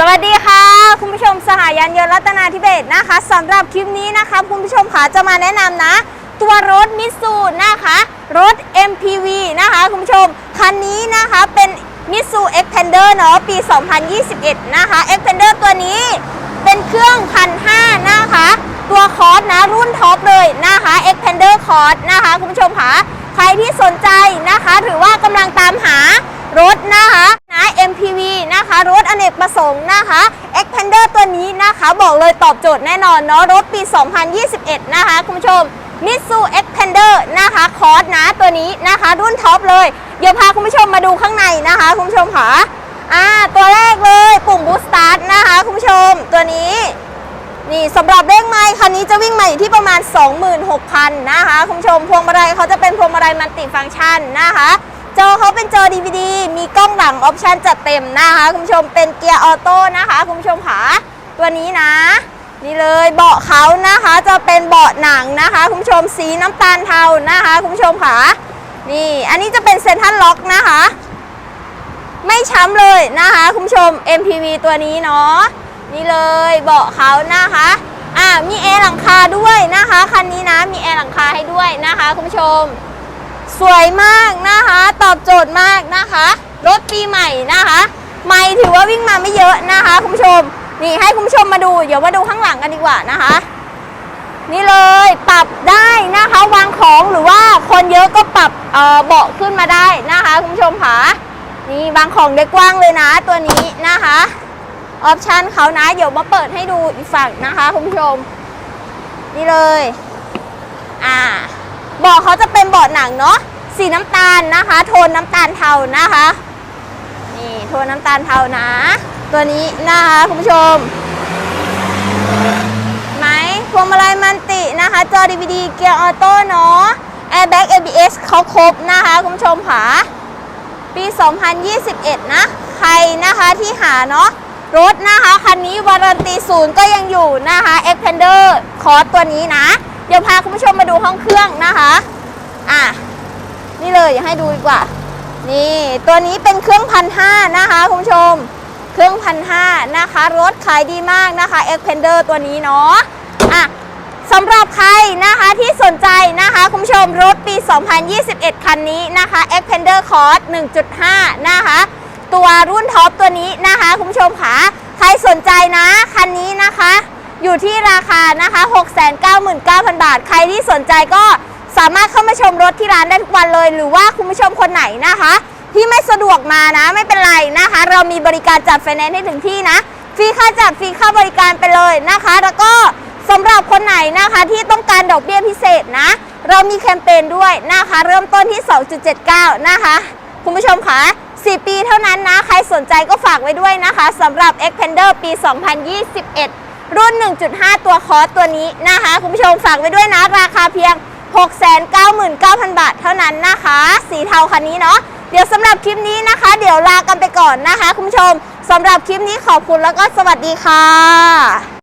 สวัสดีค่ะ คุณผู้ชมสหายานยนต์รัตนาธิเบศนะคะสำหรับคลิปนี้นะคะคุณผู้ชมค่ะจะมาแนะนำนะ ตัวรถมิสูนะคะรถ MPV นะคะคุณผู้ชม คันนี้นะคะเป็นมิสู Xpander เดอร์เนาะปี 2021 นะคะ Xpander ตัวนี้เป็นเครื่องพันห้านะคะ ตัวคอร์สนะรุ่นท็อปเลยนะคะ Xpander คอร์สนะคะคุณผู้ชมค่ะใครที่สนใจนะคะหรือว่ากำลังตามหารถนะคะนะ MPV นะคะ รถอเนกประสงค์นะคะ Xpander ตัวนี้นะคะ บอกเลยตอบโจทย์แน่นอนเนาะรถปี 2021 นะคะ คุณผู้ชม Mitsu Xpander นะคะคอร์สนะตัวนี้นะคะ รุ่นท็อปเลย เดี๋ยวพาคุณผู้ชมมาดูข้างในนะคะ คุณผู้ชมค่ะอ่าตัวแรกเลยปุ่ม Boost Start นะคะ คุณผู้ชมตัวนี้ นี่สำหรับเลขไม้คันนี้จะวิ่งมาอยู่ที่ประมาณ 26,000 นะคะ คุณผู้ชมพวงมาลัยเขาจะเป็นพวงมาลัยมัลติฟังก์ชันนะคะจอเขาเป็นจอ DVD มีกล้องหลังออปชันจัดเต็มนะคะ คุณผู้ชมเป็นเกียร์ออโต้นะคะ คุณผู้ชมค่ะ ตัวนี้นะ นี่เลยเบาะเขานะคะจะเป็นเบาะหนังนะคะ คุณผู้ชมสีน้ำตาลเทานะคะ คุณผู้ชมค่ะนี่อันนี้จะเป็นเซนทรัลล็อกนะคะ ไม่ช้ำเลยนะคะ คุณผู้ชม MPV ตัวนี้เนาะนี่เลยเบาะเขานะคะอ่ามีแอร์หลังคาด้วยนะคะคันนี้นะมีแอร์หลังคาให้ด้วยนะคะ คุณผู้ชม สวยมากนะคะ ตอบโจทย์มากนะคะ รถปีใหม่นะคะ ไม่ถือว่าวิ่งมาไม่เยอะนะคะ คุณผู้ชม นี่ให้คุณผู้ชมมาดู เดี๋ยวมาดูข้างหลังกันดีกว่านะคะ นี่เลยปรับได้นะคะวางของหรือว่าคนเยอะก็ปรับเเบาะขึ้นมาได้นะคะ คุณผู้ชมค่ะนี่วางของได้กว้างเลยนะตัวนี้นะคะออปชันเขานะเดี๋ยวมาเปิดให้ดูอีกฝั่งนะคะคุณผู้ชม นี่เลยอ่าเบาะเขาจะเป็นเบาะหนังเนาะสีน้ำตาลนะคะ โทนน้ำตาลเทานะคะ นี่โทนน้ำตาลเทานะ ตัวนี้นะคะคุณผู้ชม ไหมพวงมาลัยมันตินะคะ จอ DVD เกียร์ออโต้เนาะ Airbag ABS เขาครบนะคะคุณผู้ชมค่ะปี 2021 นะ ใครนะคะที่หาเนาะรถนะคะคันนี้วารันตีศูนย์ก็ยังอยู่นะคะ Xpander คอร์สตัวนี้นะ เดี๋ยวพาคุณผู้ชมมาดูห้องเครื่องนะคะอะนี่เลยอยากให้ดูดีกว่า นี่ตัวนี้เป็นเครื่องพันห้านะคะคุณผู้ชม เครื่องพันห้านะคะ รถขายดีมากนะคะ Xpander ตัวนี้เนาะอะสำหรับใครนะคะที่สนใจนะคะ คุณผู้ชมรถปี 2021 คันนี้นะคะ Xpander Cross 1.5 นะคะ ตัวรุ่นท็อปตัวนี้นะคะ คุณผู้ชมค่ะใครสนใจนะ คันนี้นะคะ อยู่ที่ราคานะคะ 699,000 บาท ใครที่สนใจก็สามารถเข้ามาชมรถที่ร้านได้ทุกวันเลย หรือว่าคุณผู้ชมคนไหนนะคะ ที่ไม่สะดวกมานะไม่เป็นไรนะคะ เรามีบริการจัดไฟแนนซ์ให้ถึงที่นะฟรีค่าจัดฟรีค่าบริการไปเลยนะคะ แล้วก็สำหรับคนไหนนะคะที่ต้องการดอกเบี้ยพิเศษนะ เรามีแคมเปญด้วยนะคะ เริ่มต้นที่ 2.79 นะคะ คุณผู้ชมคะ4 ปีเท่านั้นนะ ใครสนใจก็ฝากไว้ด้วยนะคะสำหรับ e x p a n d e r ปี 2021 รุ่น 1.5 ตัวคอร์สตัวนี้นะคะ คุณผู้ชมฝากไว้ด้วยนะ ราคาเพียง 699,000 บาทเท่านั้นนะคะ สีเทาคันนี้เนาะ เดี๋ยวสำหรับคลิปนี้นะคะ เดี๋ยวลากันไปก่อนนะคะ คุณผู้ชมสำหรับคลิปนี้ขอบคุณแล้วก็สวัสดีค่ะ